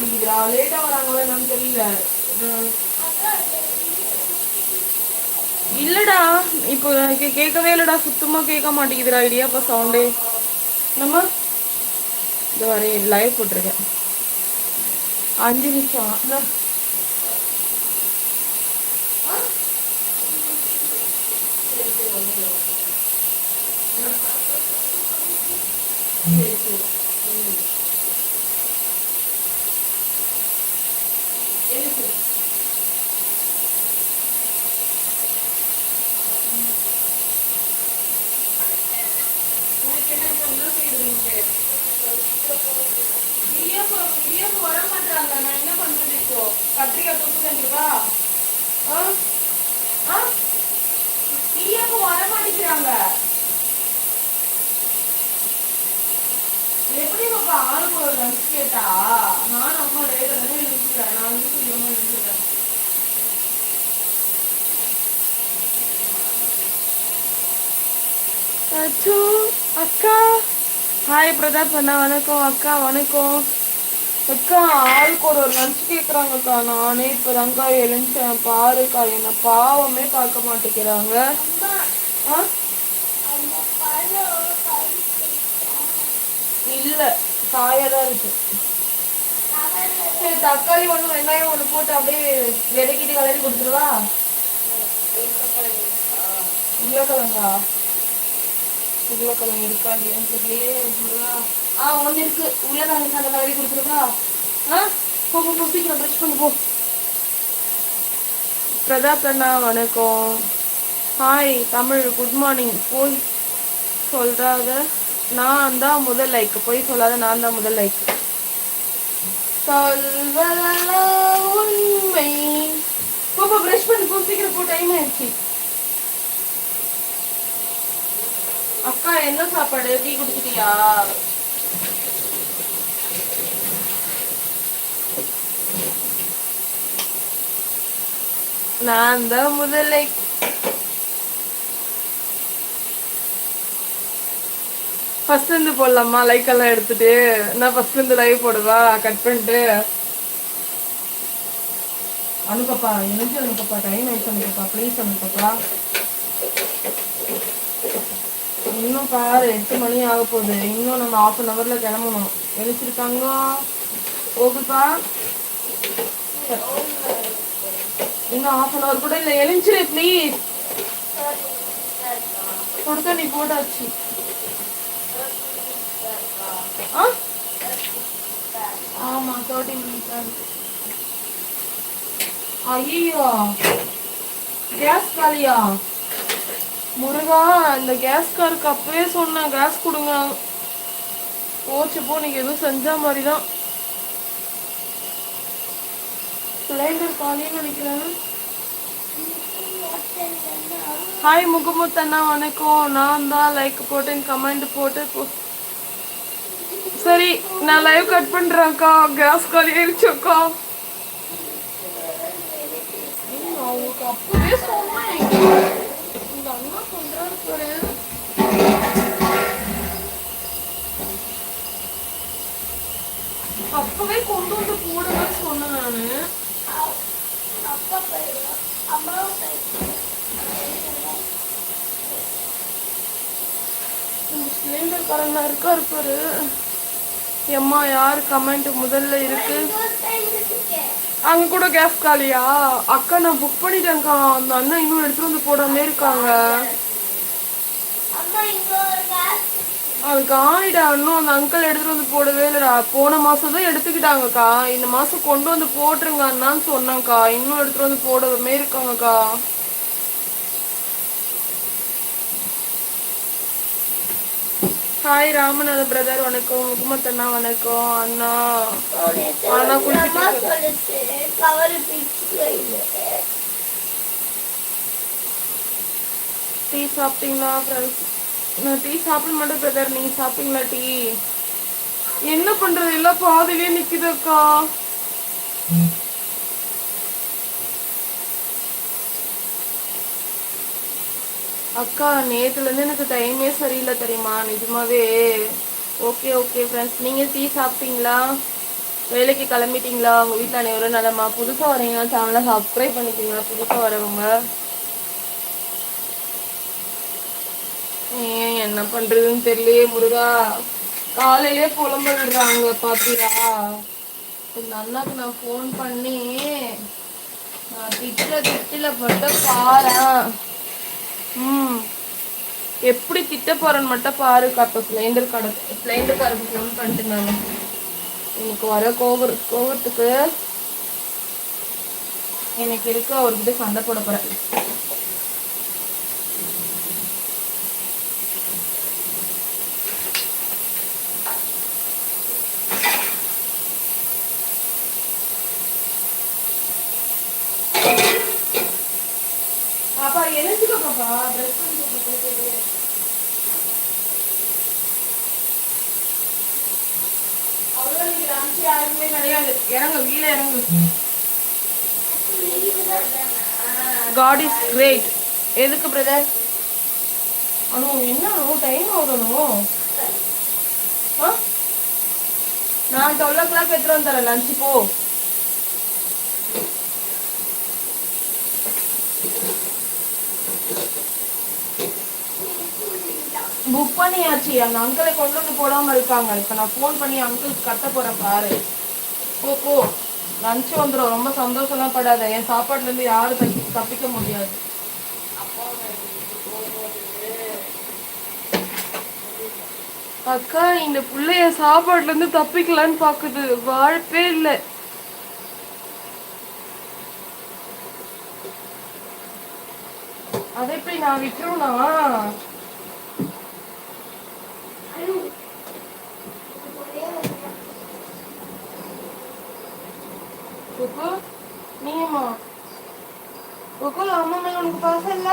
மாட்டேங்குதுடா. லேட்டா வராங்களா என்னன்னு தெரியல. இல்லடா. இப்போ எனக்கு கேட்கவே இல்லடா. சுத்தமா கேட்க மாட்டேங்குதுடா இடியாப்பா சவுண்டே நம்ம? இந்த வரையும் லைவ் போட்டிருக்கேன். அஞ்சு நிமிஷம். இந்தா. ஆ? சரி, சரி, ஒண்ணும் இல்ல. சரி, சரி. ம். எதுக்கு? உனக்கு என்ன இப்ப என்ன செய்யறீங்க இடியாப்பம் இடியாப்பம் வர மாட்டாங்க நான் என்ன பண்றது இப்போ கத்திரிக்காய் தொட்டு தந்துருவா ஆ ஆ இடியாப்பம் வர மாட்டேங்கிறாங்க எப்படி பாப்பா ஆளுக்கு ஒரு லஞ்ச் கேட்டா நான் அம்மா லேட் தானே நிறுத்துறேன் நான் வந்து சொல்லியமா நிறுத்துறேன் அச்சோ அக்கா. ஹாய் பிரதாப் அண்ணா வணக்கம் அக்கா வணக்கம். அக்கா ஆளுக்கு ஒரு ஒரு லஞ்ச் கேட்குறாங்கக்கா நானே இப்போதாங்க்கா எழுந்தேன். பாருக்கா என்னை பாவமே பார்க்க மாட்டேங்கிறாங்க. இல்லை காயாக தான் இருக்கு. சரி தக்காளி ஒன்று வெங்காயம் ஒன்று போட்டு அப்படியே விதைக்கிட்டு கலரி கொடுத்துருவா உருளைக்கிழங்கா? உருளைக்கிழங்கு இருக்கா இல்லையான்னு தெரியலையே. ஆ ஒன்று இருக்கு. உருளைக்கிழங்கு சாதம் கலரி கொடுத்துருவா ஆ போ போ, போ சீக்கிரம் ப்ரஷ் பண்ணு போ. பிரதாப் அண்ணா வணக்கம். ஹாய் தமிழ் குட் மார்னிங் போய் சொல்றாத நான் தான் முதல் லைக் போய் சொல்லாத நான் தான் முதல் லைக் சொல்வதெல்லாம் உண்மை. போ போ ப்ரஷ் பண்ணு போ. சீக்கிரம் போ டைம் ஆயிடுச்சு. அக்கா என்ன சாப்பாடு? டீ குடிச்சிட்டியா? நான் தான் முதலை. ஃபர்ஸ்ட் இருந்து போடலாமா? லைக் எல்லாம் எடுத்துட்டு. நான் ஃபர்ஸ்ட் இருந்து லைவ் போடுவா? கட் பண்ணிட்டு. அனுப்பப்பா எழுந்து அனுப்பப்பா டைம் ஆயிடுச்சு அனுப்பப்பா ப்ளீஸ் அனுப்பப்பா. இன்னும் பாரு எட்டு மணி ஆக போகுது. இன்னும் நம்ம ஆஃப் அன் ஹவர்ல கிளம்பணும். எழுச்சிருக்காங்க. ஓகேப்பா இன்னும் ஆஃப் அன் ஹவர் கூட இல்லை. எழுஞ்சிரு ப்ளீஸ் கொடுக்க நீ போட்டாச்சு. ஆ? ஆமா தேர்ட்டி மினிட்ஸ் ஐயோ கேஸ் காலியா? முருகா இந்த கேஸ்காருக்கு அப்பவே சொன்னேன் கேஸ் கொடுங்க. போச்சுப்போ நீங்கள் நீங்க எதுவும் செஞ்ச மாதிரி தான் சிலிண்டர் காலின்னு நினைக்கிறேன். ஹாய் முகமுத் அண்ணா வணக்கம். நான் தான் லைக் போட்டேன் கமெண்ட் போட்டு போ- சரி நான் லைவ் கட் பண்றேன்க்கா கேஸ் காலி ஆயிடுச்சுக்கா அவங்களுக்கு அப்பவே சொன்னேன் இந்த அம்மா பண்றாரு பாரு அப்பவே கொண்டு வந்து போடுங்க சொன்னேன் நானு. சிலிண்டர் காரங்க இருக்கா இருப்பாரு எம்மா யார் கமெண்ட் முதல்ல இருக்கு? அங்க கூட கேஸ் காலியா? அக்கா நான் புக் பண்ணிட்டேன்க்கா. அந்த அண்ணன் இன்னும் எடுத்துட்டு வந்து போடாமலே இருக்காங்க. அது காணிடா இன்னும் அந்த அங்கிள் எடுத்துட்டு வந்து போடவே இல்லடா. போன மாசம் தான் எடுத்துக்கிட்டாங்கக்கா. இந்த மாசம் கொண்டு வந்து போட்டுருங்க அண்ணான்னு சொன்னாங்கக்கா இன்னும் எடுத்துட்டு வந்து போடவே இருக்காங்கக்கா. ஹாய் ராமநாத பிரதர் வணக்கம். முகமத் அண்ணா வணக்கம். அண்ணா. அண்ணா குளிச்சுட்டு டீ சாப்பிட்டீங்களா நான் டீ சாப்பிட மாட்டேன் பிரதர் நீங்க சாப்பிட்டீங்களா டீ என்ன பண்றது? எல்லாம் பாதிலே நிக்குது அக்கா நேற்றுலேருந்து நேத்துல இருந்து எனக்கு டைமே சரியில்லை தெரியுமா? நிஜமாவே. ஓகே ஓகே ஃப்ரெண்ட்ஸ் நீங்க டீ சாப்பிட்டீங்களா? வேலைக்கு கிளம்பிட்டீங்களா? உங்கள் வீட்டில் அனைவரும் நல்லம்மா புதுசாக வரீங்கன்னா சேனலை சப்ஸ்கிரைப் பண்ணிக்கோங்க புதுசாக வரவங்க ஏன் என்ன பண்றதுன்னு தெரியலையே முருகா. காலையிலே புலம்பிடுறாங்க பாத்தியா? இந்த அண்ணாக்கு நான் ஃபோன் பண்ணி நான் திட்டுல திட்டில் மட்டும் பாறேன். ம். எப்படி திட்ட போறன்னு மட்டும் பாருக்கா அப்போ சிலிண்டர் கடை சிலிண்டர் காரருக்கு ஃபோன் பண்ணிட்டு நான் எனக்கு வர கோவர் கோவத்துக்கு எனக்கு இருக்க அவர்கிட்ட சண்டை போட போறேன் பாப்பா பாப்பா ட்ரெஸ் பண்ணி போட்டு யாருமே கிடையாது இறங்கு கீழே இறங்கு காட் இஸ் கிரேட் எதுக்கு பிரதர் அனு. என்ன டைம் ஆகணும் ஆ? நான் டுவெல் ஓ கிளாக் எடுத்துட்டு வந்து தரேன் லஞ்சு போ. புக் பண்ணியாச்சு. அந்த அங்கிளை கொண்டு வந்து போடாம இருக்காங்க. இப்ப நான் ஃபோன் பண்ணி அங்கிளுக்கு கத்த போறேன் பாரு. போ போ. லஞ்சு வந்துடும் ரொம்ப சந்தோஷம்லாம் படாத. என் சாப்பாடுல இருந்து யாரும் தப்பி தப்பிக்க முடியாது. அக்கா இந்த பிள்ளைய சாப்பாடுல இருந்து தப்பிக்கலான்னு பாக்குது. வாழ்ப்பே இல்லை. அதை எப்படி நான் விட்டுருவனா குக்கு நீமா குக்கு அம்மா மேல உனக்கு பாசம் இல்ல?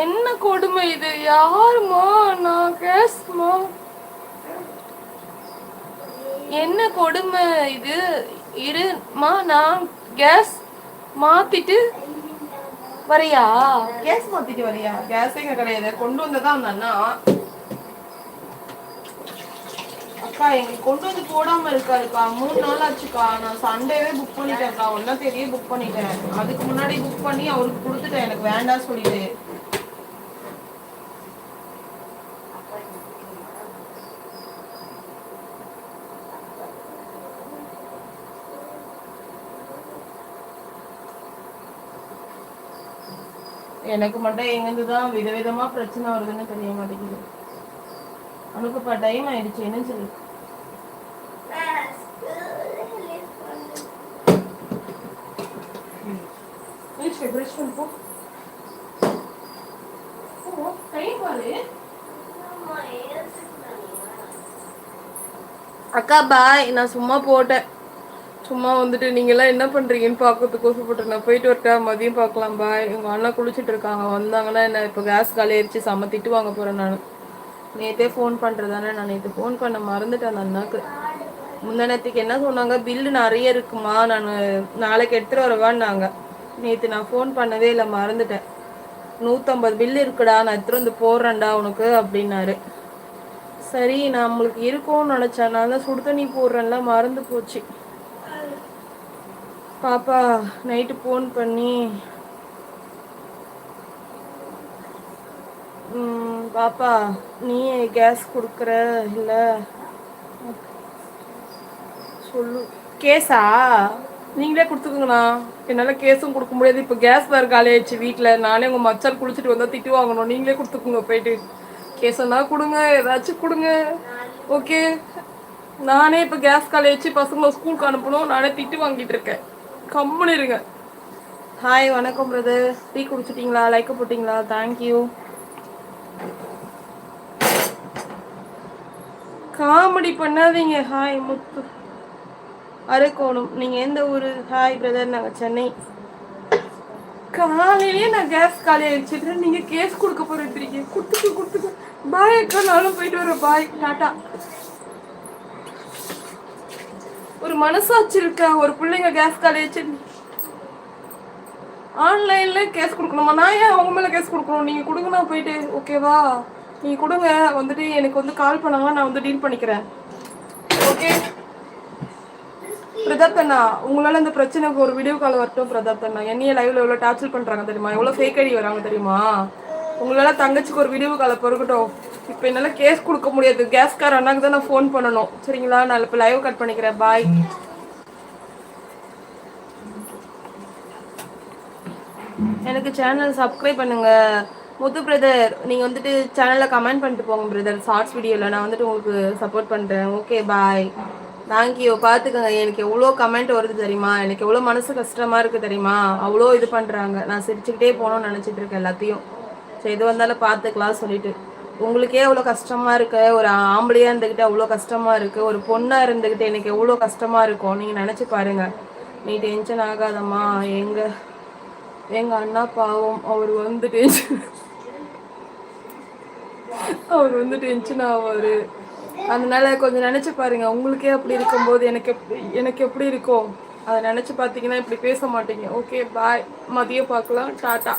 என்ன கொடுமை இது? யாருமா நான் கேஸ்மா? என்ன கொடுமை இது? இருமா நான் கேஸ் மாத்திட்டு வரையா? கேஸ் மாத்திட்டு வரையா? கேஸ் எங்க கிடையாது கொண்டு வந்ததா அந்த அண்ணா? அக்கா எங்க கொண்டு வந்து போடாம இருக்காருக்கா. மூணு நாள் ஆச்சுக்கா. நான் சண்டேவே புக் பண்ணிட்டேன்க்கா. ஒன்னா தேதியே புக் பண்ணிட்டேன். அதுக்கு முன்னாடி புக் பண்ணி அவருக்கு கொடுத்துட்டேன். எனக்கு வேண்டாம் சொல்லிட்டு. எனக்கு மட்டும் எங்கிருந்து தான் விதவிதமா பிரச்சனை வருதுன்னு தெரிய மாட்டேங்குது. அனுப்புப்பா டைம் ஆயிடுச்சு என்ன சொல்லு. பிரஷ் பண்ணு போ. போ, time பாரு. அக்கா பாய் நான் சும்மா போட்டேன். சும்மா வந்துட்டு நீங்களாம் என்ன பண்றீங்கன்னு பார்க்கறதுக்கு கோசப்பட்டு நான் போயிட்டு வரட்டா மதியம் பார்க்கலாம் பாய் உங்க அண்ணா குளிச்சுட்டு இருக்காங்க வந்தாங்கன்னா என்ன இப்போ கேஸ் காலி ஆயிடுச்சு செம்ம திட்டு வாங்க போறேன் நான். நேத்தே ஃபோன் பண்றதானே நான் நேற்று ஃபோன் பண்ண மறந்துட்டேன் அந்த அண்ணாக்கு. முந்தானத்துக்கு என்ன சொன்னாங்க பில்லு நிறைய இருக்குமா நான் நாளைக்கு எடுத்துட்டு வரவான்னாங்க. நேற்று நான் ஃபோன் பண்ணவே இல்லை மறந்துட்டேன். நூற்றம்பது பில்லு இருக்குடா நான் எடுத்துகிட்டு வந்து போடுறேன்டா உனக்கு அப்படின்னாரு. சரி நான் நம்மளுக்கு இருக்கும்னு நினச்சேன். நான் தான் சுடு தண்ணி போடுறேன்ல மறந்து போச்சு. பாப்பா நைட்டு ஃபோன் பண்ணி ம், பாப்பா நீ கேஸ் கொடுக்குற இல்லை? சொல்லு. கேஸா? நீங்களே கொடுத்துக்குங்கண்ணா. என்னால் கேஸும் கொடுக்க முடியாது. இப்போ கேஸ் வேறு காலி ஆயிடுச்சு வீட்டில் நானே உங்கள் மச்சான் குளிச்சுட்டு வந்தால் திட்டு வாங்கணும். நீங்களே கொடுத்துக்குங்க போயிட்டு. கேஸனா கொடுங்க ஏதாச்சும் கொடுங்க. ஓகே நானே இப்போ கேஸ் காலி ஆயிடுச்சு. பசங்களை ஸ்கூலுக்கு அனுப்பணும். நானே திட்டு வாங்கிட்டு இருக்கேன். கம்முன்னு இருங்க. ஹாய் வணக்கம் பிரதர் டீ குடிச்சிட்டிங்களா? லைக் போட்டிங்களா? தேங்க்யூ காமெடி பண்ணாதீங்க. ஹாய் முத்து. அரக்கோணம். நீங்கள் எந்த ஊர்? ஹாய் பிரதர் நாங்கள் சென்னை. காலையிலேயே நான் கேஸ் காலி ஆயிடுச்சு நீங்கள் கேஸ் கொடுக்க போகிறீங்க கொடுத்துட்டு கொடுத்துட்டு பாய் அக்கா. நானும் போயிட்டு வரேன். பாய் டாட்டா ஒரு மனசாட்சி இருக்கா ஒரு பிள்ளைங்க கேஸ் காலேஜ் ஆன்லைன்ல கேஸ் கொடுக்கணுமா? நான் ஏன் அவங்க மேல கேஸ் கொடுக்கணும்? நீங்க கொடுங்க நான் போயிட்டு ஓகேவா நீங்க கொடுங்க. வந்துட்டு எனக்கு வந்து கால் பண்ணாங்கன்னா நான் வந்து டீல் பண்ணிக்கிறேன். ஓகே பிரதாப் அண்ணா உங்களால இந்த பிரச்சனைக்கு ஒரு வீடியோ கால் வரட்டும் பிரதாப் அண்ணா. என்னைய லைவ்ல எவ்வளவு டார்ச்சர் பண்றாங்க தெரியுமா? எவ்வளவு ஃபேக் ஐடி வராங்க தெரியுமா? உங்களால தங்கச்சிக்கு ஒரு வீடியோ காலை பொறுக்கட்டும். இப்போ என்னால் கேஸ் கொடுக்க முடியாது. கேஸ்கார் அண்ணாக்கு தான் நான் ஃபோன் பண்ணணும். சரிங்களா? நான் இப்போ லைவ் கட் பண்ணிக்கிறேன். பாய் எனக்கு சேனல் சப்ஸ்கிரைப் பண்ணுங்க. முத்து பிரதர் நீங்கள் வந்துட்டு சேனலில் கமெண்ட் பண்ணிட்டு போங்க பிரதர் ஷார்ட்ஸ் வீடியோவில் நான் வந்துட்டு உங்களுக்கு சப்போர்ட் பண்ணுறேன் ஓகே பாய் தேங்க்யூ பார்த்துக்கோங்க எனக்கு எவ்வளோ கமெண்ட் வருது தெரியுமா? எனக்கு எவ்வளோ மனசு கஷ்டமாக இருக்குது தெரியுமா? அவ்வளோ இது பண்ணுறாங்க நான் சிரிச்சுக்கிட்டே போகணும்னு நினச்சிட்டு இருக்கேன் எல்லாத்தையும். சரி எது வந்தாலும் பார்த்துக்கலாம் சொல்லிட்டு. உங்களுக்கே எவ்வளோ கஷ்டமா இருக்கு? ஒரு ஆம்பளையா இருந்துக்கிட்டு அவ்வளோ கஷ்டமா இருக்கு? ஒரு பொண்ணா இருந்துக்கிட்டு எனக்கு எவ்வளோ கஷ்டமா இருக்கும் நீங்க நினைச்சு பாருங்க. நீ டென்ஷன் ஆகாதம்மா. எங்க எங்க அண்ணா பாவம். அவர் வந்து டென்ஷன் அவர் வந்து டென்ஷன் ஆவாரு. அதனால கொஞ்சம் நினைச்சு பாருங்க. உங்களுக்கே அப்படி இருக்கும்போது எனக்கு எப்படி எனக்கு எப்படி இருக்கும்? அதை நினைச்சு பார்த்தீங்கன்னா இப்படி பேச மாட்டீங்க. ஓகே பாய் மதியம் பார்க்கலாம். டாட்டா